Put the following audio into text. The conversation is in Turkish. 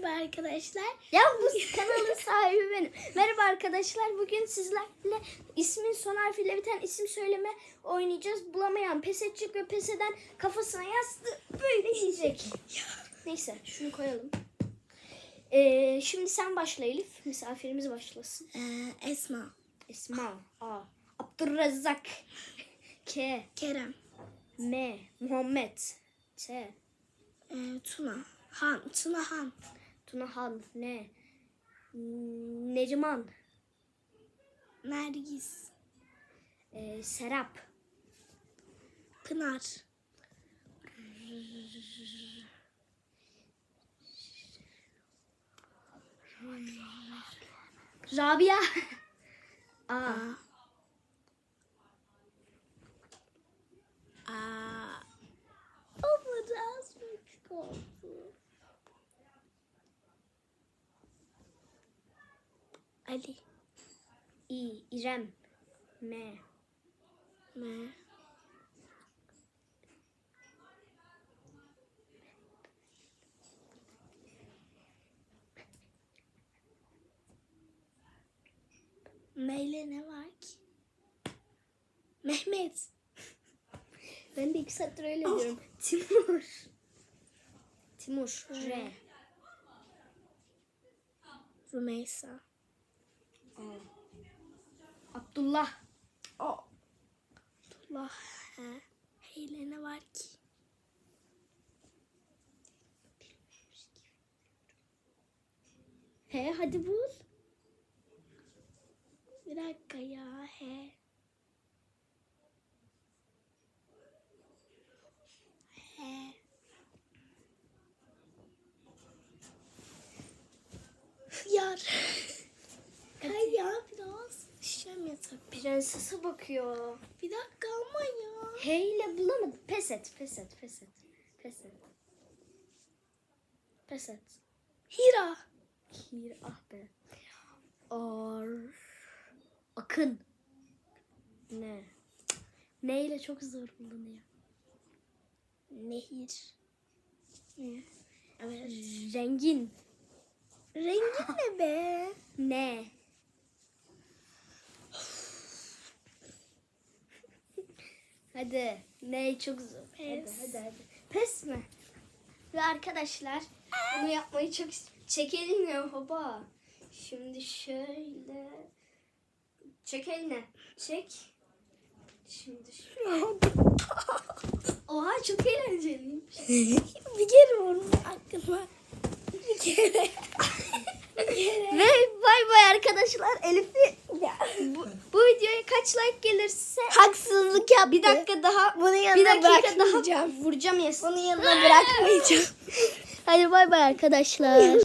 Merhaba arkadaşlar. Ya bu kanalın sahibi benim. Merhaba arkadaşlar. Bugün sizlerle ismin son harfiyle biten isim söyleme oynayacağız. Bulamayan pes edecek ve pes eden kafasına yastığı böyle yiyecek. Neyse şunu koyalım. Ee, şimdi sen başla Elif. Misafirimiz başlasın. Ee, Esma. Esma. A. Abdurrezzak. K. Kerem. M. Muhammed. T. Ee, Tuna. Han. Tuna Han. Tunahan. N. Neriman. Nergis. Ee, Serap. Pınar. Rabia. Aa. Aa. Ali. İ. İrem. M. M. Meyle ne var ki? Mehmet. Ben de iki saattir öyle diyorum. Timur. Timur. R. Rümeysa. A. Abdullah. O. Allah. He. Heyle ne var ki? He hadi bul. Bir dakika ya. He. He. Yar. Ya yatak. Prensese bakıyor. Bir dakika ama ya. He ile bulamadı. Pes et, pes et, pes et. Pes et. Pes et. Hira. Kir ah be. Ar. Akın. Ne? Ne ile çok zor bulunuyor. Nehir. Ne? Evet. Rengin. Rengi ne be? Ne? Hadi. Ne çok zor. Hadi Pes. hadi hadi. Pes mi? Ve arkadaşlar bunu yapmayı çok çekelim ya baba. Şimdi şöyle çek eline. Çek. Şimdi şöyle. Oha çok eğlenceliymiş. bir kere vurma aklıma. Bir kere. bir kere. Ve bay bay arkadaşlar. Elif'i bu, kaç like gelirse Haksızlık yaptı. bir dakika daha Bunun bir yanına dakika daha bırakmayacağım. vuracağım yesin. Bunun yanına bırakmayacağım. Hadi bay bay arkadaşlar.